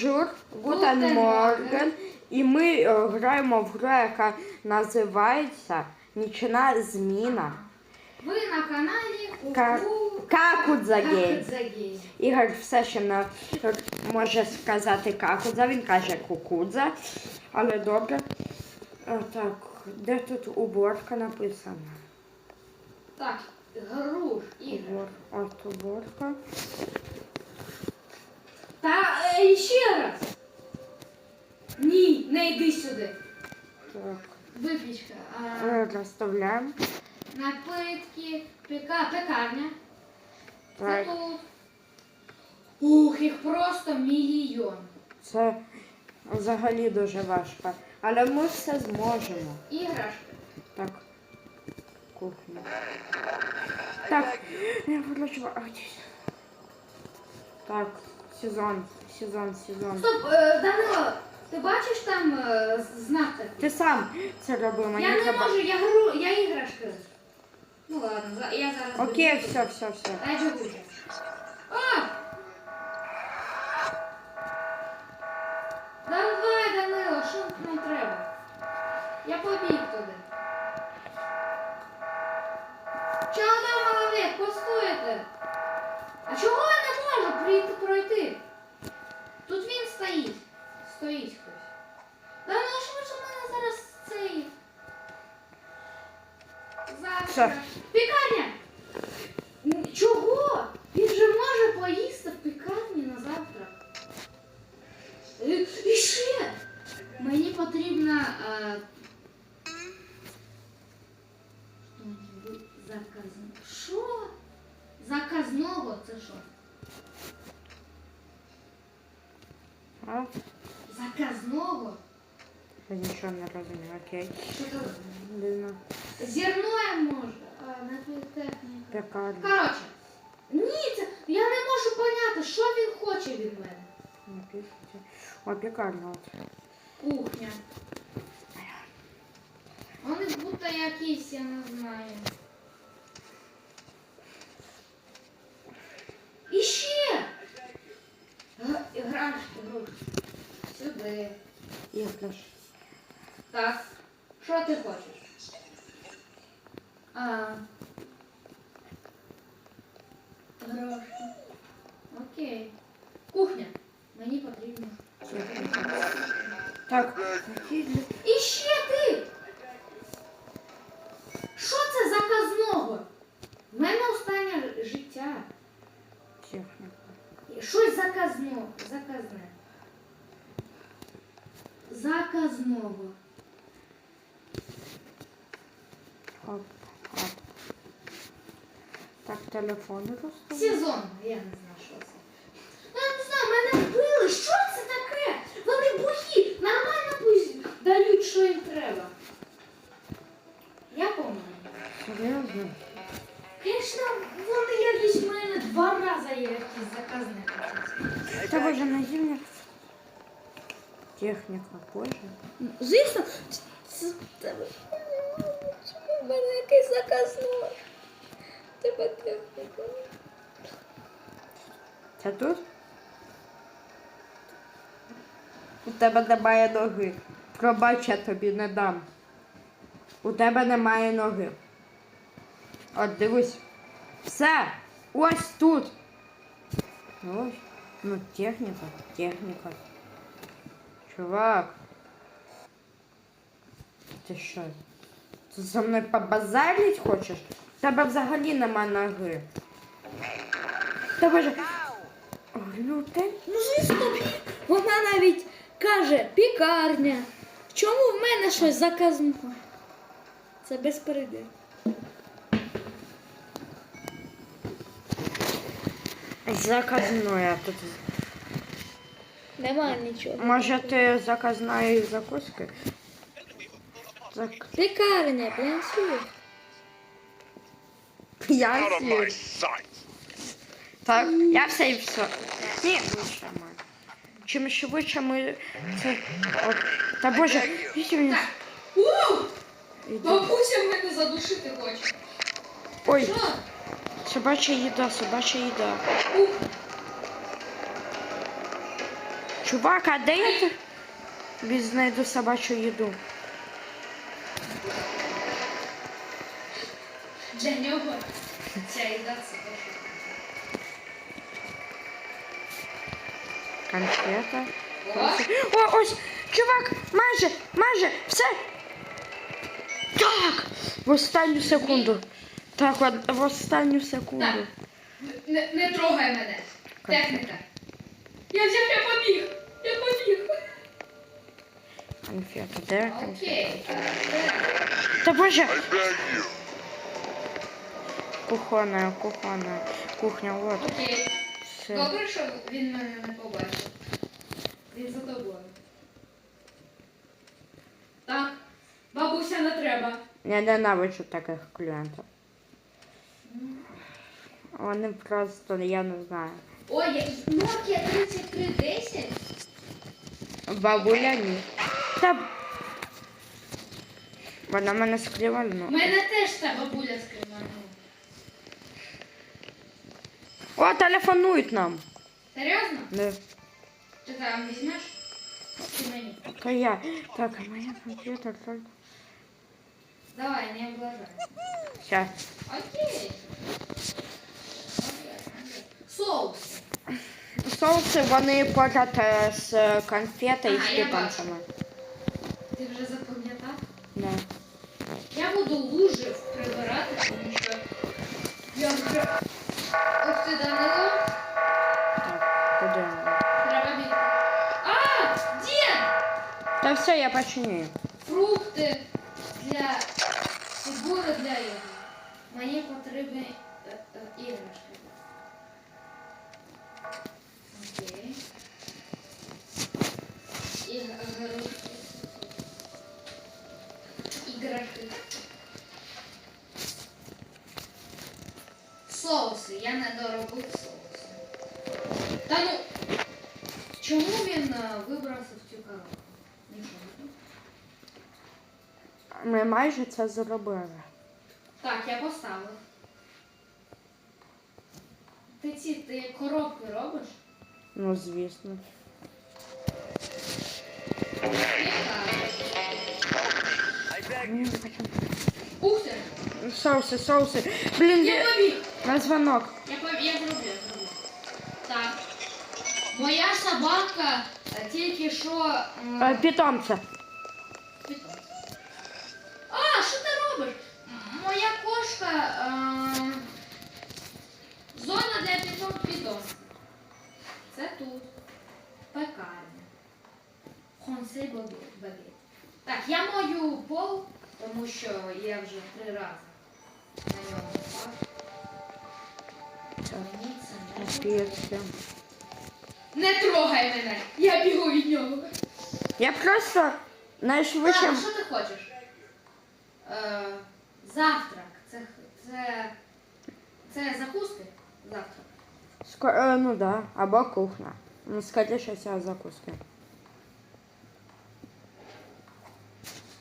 Жур, Гутен Морген. І ми е, граємо в гру, яка називається Нічна зміна. Ви на каналі Ка- Ку-ку Какудза Гейм. Какудзагей. Ігор все ще не може сказати какудза, він каже кукудза. Але добре. Так, де тут уборка написана? Так, груш, ігор. Убор, от уборка. Та е, ще раз. Ні, не йди сюди. Так. Випічка. А, Е, Розставляємо. напитки, пека, пекарня. Це Так. тут. Ух, їх просто мільйон. Це взагалі дуже важко. Але ми все зможемо. Іграшки. Так. Кухня. Так, я вирішила. а, десь. Так, сезон, сезон, сезон. Стоп, е, Данило, ти бачиш там е, знак такий? Ти сам це робив, мені Я не треба. можу, я гру, я іграшки. Ну ладно, за- я зараз. Окей, буду. все, все, все. Дай бігути. А! Давай, Данило, що нам треба? Я побіг туди. Чого там молодець, постойте? А чого Завтра. Що? Пікарня! М, Чого? Він же може поїсти в пікарні на завтра. І, і ще мені потрібно е, що-небудь заказне. Що? Заказного це що? А? Заказного? Я нічого не розумію, окей. Що Пекарня. Коротше, ні, це я не можу поняти, що він хоче від мене. Напишіть. О, пекарня. От. Кухня. Вони будто якісь, я не знаю. І ще! Г- Іграшки, грушки. Сюди. Іграш. Так. Що ти хочеш? А. Гроші. Окей. Кухня. Мені потрібно. Так, які для... Так, телефон розставив. Сезон. Я не знаю, що це. Ну, Я не знаю, мене вбили. Що це таке? Вони бухі. Нормально пусть дають, що їм треба. Я помню. Серйозно? Звісно, вони якісь в мене два рази є якісь заказне хочуть. Та боже, найди мені. Техніка, боже. Звісно, це тебе. У мене якийсь заказно. Тебе техніка. Це тут? У тебе немає ноги. Пробач, я тобі не дам. У тебе немає ноги. От дивись. Все. Ось тут. Ось. Ну, техніка, техніка. Чувак. Ти що? Ти зі мною побазарить хочеш? Тебе взагалі нема ноги. Та боже. Глютен? Ну, звісно, вона навіть каже пікарня. Чому в мене щось заказне? Це безпереди. Заказное тут. Немає нічого. Може ти заказної закуски? Зак... Пікарня, пенсію. Я Out of my всі. sight. Так, я все і все. Ні, лише ми. Чим швидше ми це. От. Та боже, мене. Ууу! Іди. Бабуся мене задушити хоче. Ой, Що? собача їда, собача їда. Ух. Чувак, а де я тут тобі знайду собачу їду? Для нього ця їда це що. Конфета. О, О, ось! Чувак! Майже! Майже! Все! Так! В останню секунду. Так, в останню секунду. Не, не трогай мене. Техніка. Я взяв, я побіг. Я побіг. Конфета, де конфета? Окей. так, так. Та боже! Кухонна, кухонна, кухня, от. Окей. Все. Добре, що він мене не побачив. Він за тобою. Так. Бабуся не треба. Я ненавиджу таких клієнтів. Вони просто, я не знаю. Ой, я- Nokia 3310? Бабуля ні. Та... Вона мене скривала, У ну. мене теж та бабуля скриманула. О, телефонують нам. Серйозно? Не. Ти там візьмеш? Чи мені? То я. Так, а моя комп'ютер только. Давай, не облажай. Сейчас. Окей. Соус. Соуси вони поряд е, з конфети і Ага, я питанцями. Ти вже запам'ятав? Да. Я буду лужи прибирати, тому що я вже. Ух ти, Данило, Так, куди? треба бігти. А! Дід! Та все, я починю. Фрукти для фігури для ігор. Мені потрібні е, е, іграшки. Ми майже це зробили. Так, я поставив. Ти ці ти коробки робиш? Ну, звісно. Ух ти! Соуси, соуси. Блін, Я я... побіг! на дзвонок. Я зроблю, я зроблю. Так. Моя собака е, тільки що. м, Е, Питомця. Е... Зона для питомця. Це тут. Пекарня. Хонсей багет. Так, я мою пол, тому що я вже три рази на ньому впав. Не трогай мене! Я бігу від нього. Я просто найшвидше. Так, що ти хочеш? Е, завтрак. Це, це, це закуски? Завтрак. Ско... Е, ну да, або кухня. Ну, скоріше всього закуски.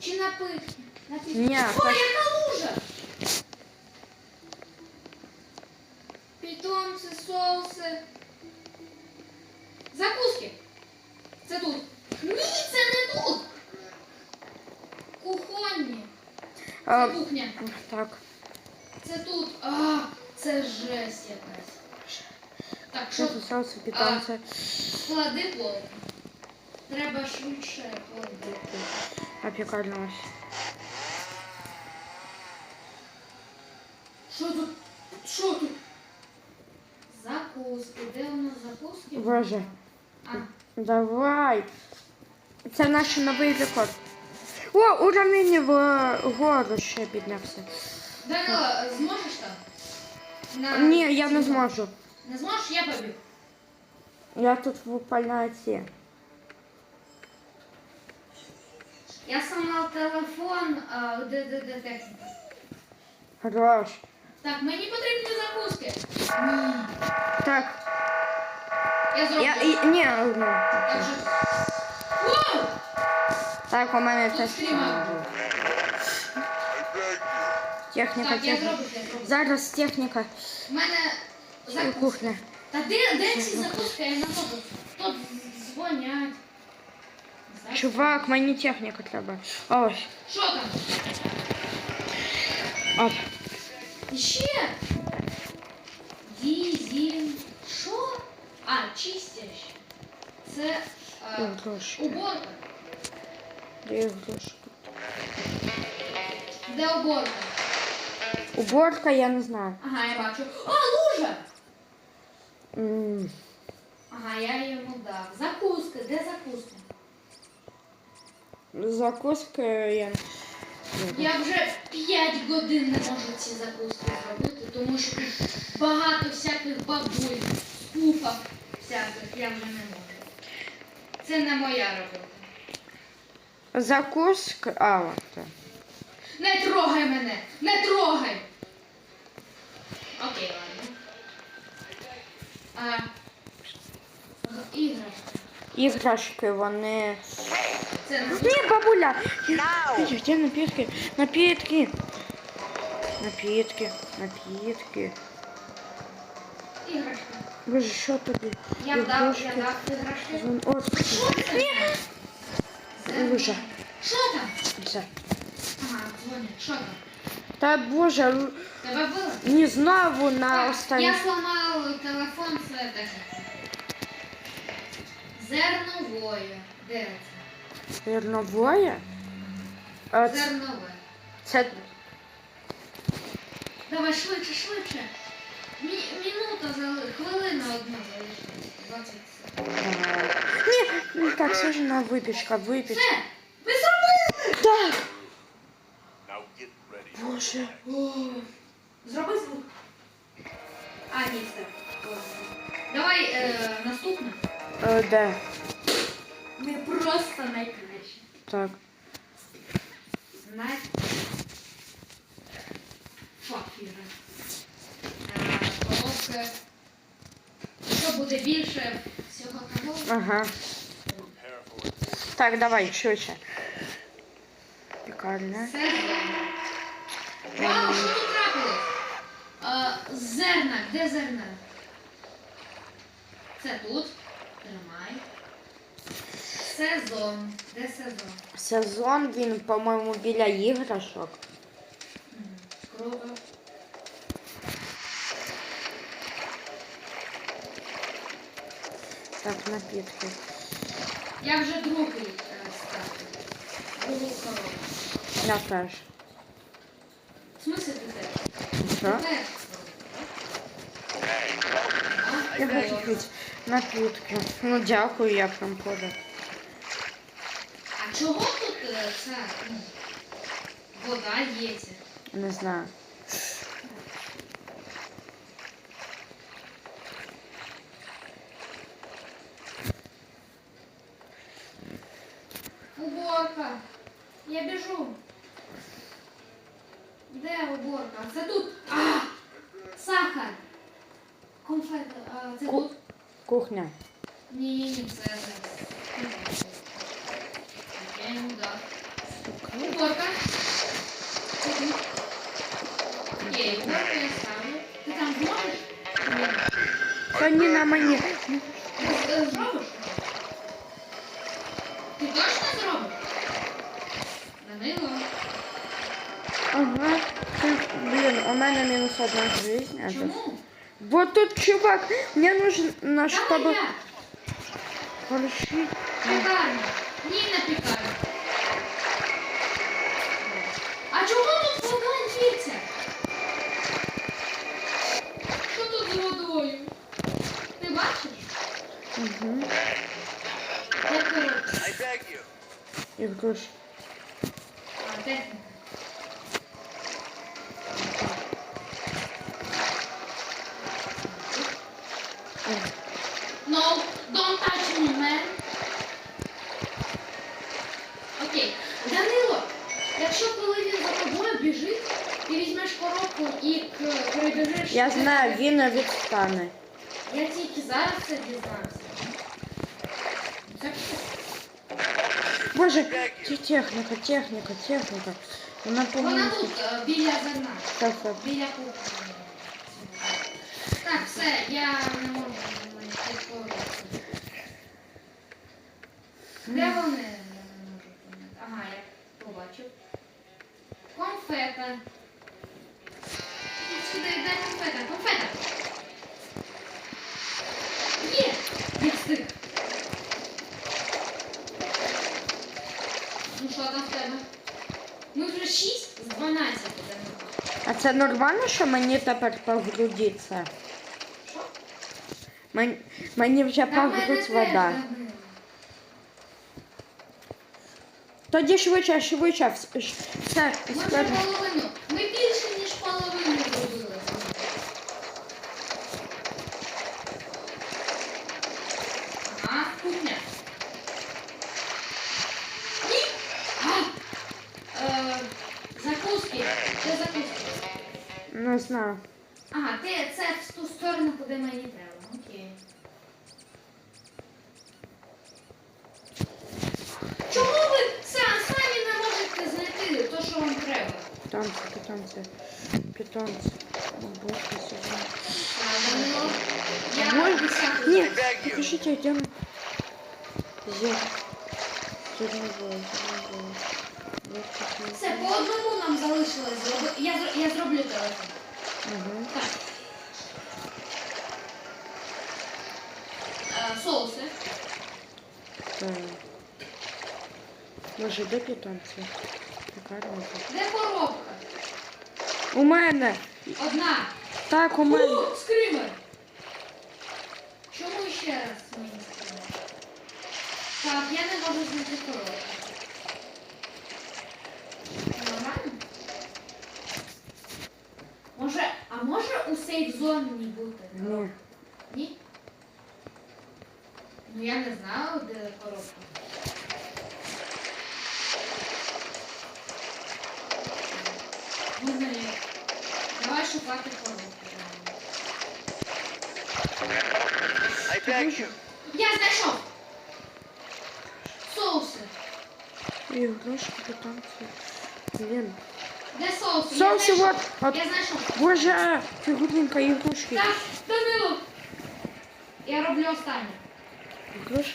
Чи напитки? Напитки. Ні, Ой, так- яка лужа! Питомці, соуси. Закуски. Це тут. Ні, це не тут. Кухонні. Це Е, кухня. так. Це тут. А, це жесть якась. Так, що питомці. склади плов. Треба швидше клади. А пекарня ось. Що тут? Що тут? Закуски. Де у нас закуски? Боже. А, Давай. Це наш новий рекорд. О, уровень в гору ще піднявся. Данило, зможеш там? На... Ні, я не зможу. Не зможеш? Я побіг. Я тут в пальнаці. Я сама телефон, а, де, де, де техніка. Хорош. Так, мені потрібні закуски. Ні. Так, Я зроблю. я і ні, ну. Я окей. вже... Воу! Так, у мене Тут теж. стріма. Техніка, Так, я техніка. зроблю, я зроблю. Зараз техніка У мене і закуски. кухня. Та де, де ці закуски? Я не можу. Тут дзвонять. чувак, мені техніка треба. Ось. Що там? Оп. Ще? Дізель. Що? А, чистящ. Це е, Ігрушки. уборка. Де ігрушки? Де уборка? Уборка, я не знаю. Ага, я бачу. А, лужа! М, Ага, я йому дав. Закуска, де закуска? Закуска я. Я вже 5 годин не можу ці закуски зробити, тому що тут багато всяких бабуль, пупок всяких, я вже не можу. Це не моя робота. Закуска. А, от. Не трогай мене! Не трогай! Окей, ладно. А, г- іграшка. Іграшки, вони. Це не Ні, бабуля! Ні, Де напітки? Напітки! Напітки, напітки. іграшка. Боже, що тобі? Я дав, я Ігрушки. дав іграшки. Вон- От, Що це? Це- Лужа. Що там? це. Ага, дзвонять. Що там? Та боже, л- Тебе було? не знову на Так, останній. Я сломав телефон, це таке. Зерновое. Де це? Зерновое? А, ц- Зернове. це Давай швидше, швидше. Мі- минута зали... хвилина одна залишилась. 20 секунд. а, Ні, ну так, це ж на випічка, випічка. Все! Ви зробили! Так! Боже. О, Зроби звук. А, ні, все. Давай е, наступне. Е, де? Ми просто найкращі. Так. Най... Фак, Іра. Е, Коробка. Що буде більше всього того? Ага. Так, давай, швидше. Пікарня. Вау, що тут трапилось? Зерна, де зерна? Це тут. Тримай. Сезон. Де сезон? Сезон він, по-моєму, біля іграшок. Круто. Так, напітки. Я вже другий е, ставлю. Другу коробку. Я теж. В смысле ти теж? Що? Я хочу пити напітки. Ну дякую, я прям подав. А чого тут е, ця ну, вода є? Не знаю. Ні, ні, ні, це зараз. Я йому дав. Уборка. Це тут. Окей, уборку я ставлю. Ти там зможеш? Ні. Та ні на мені. Ти е, зробиш? Ти точно зробиш? Данило. Ага. Ти, Блін, у мене мінус одна жизнь. а це- Чому? Бо тут чувак, мне нужно, Давай чтобы я. порешить. Пекарня. Ні, не пекарня. А чого тут вода лється? Що тут з водою? Ти бачиш? Угу. Де коробка? I beg А, техніка. к- перебіжиш. Я знаю, він відстане. Я тільки зараз це дізнався. Це все. Боже, це техніка, техніка, техніка. Вона Вона повинна. тут, е, біля зерна. Так, так. Біля кухні. Так, все, я не можу знайти коробку. Де вони? бачив. Конфета. Ідіть Сюди, дай конфета. Конфета. Є! Не встиг. Ну що там в тебе? Ми вже 6 з 12 йдемо. А це нормально, що мені тепер по груді це? Що? Мен- Мені вже по Та в мене грудь теж вода. давило. Тоді швидше, швидше. вс- ш- Все, Ми вже скоро. половину. Не знаю. Ага, ти це в ту сторону, куди мені треба. Окей. Чому ви са- самі не можете знайти те, що вам треба? Питомці, питомці, питомці. Боже, сьогодні. Я Боже, десятку Ні, you. йдемо. Є. Зерновое, зерновое. Вот таке. Все, по одному нам залишилось. Я, зро- я зроблю телефон. Так. Соуси. Так. Може, де роза. Де коробка? У мене! Одна. Так, у мене. О, скример. Чому ще раз мені скример? Так, я не можу знайти коробку. може у сейф зоні бути? Ні. Ні? Ну я не знаю, де коробка. Можна лі- Давай шукати коробку. I beg you. Я знайшов! Соуси. Ігрушки, питомці. Блін. Де соуси? Соуси, я знайшов. от, от. Я знайшов. Боже, фігурненька ігрушки. Так, Данило. Я роблю останнє. Ігрушки.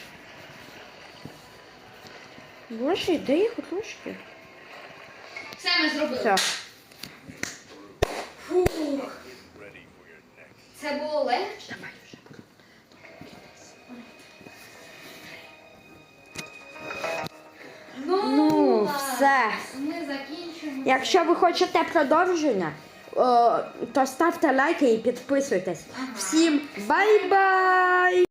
Боже, де ігрушки? Все ми зробили. Все. Фух. Це було легше. Ну, Ну, ладно. все. Ми закінчимо. Якщо ви хочете продовження, то ставте лайки і підписуйтесь. Всім бай-бай!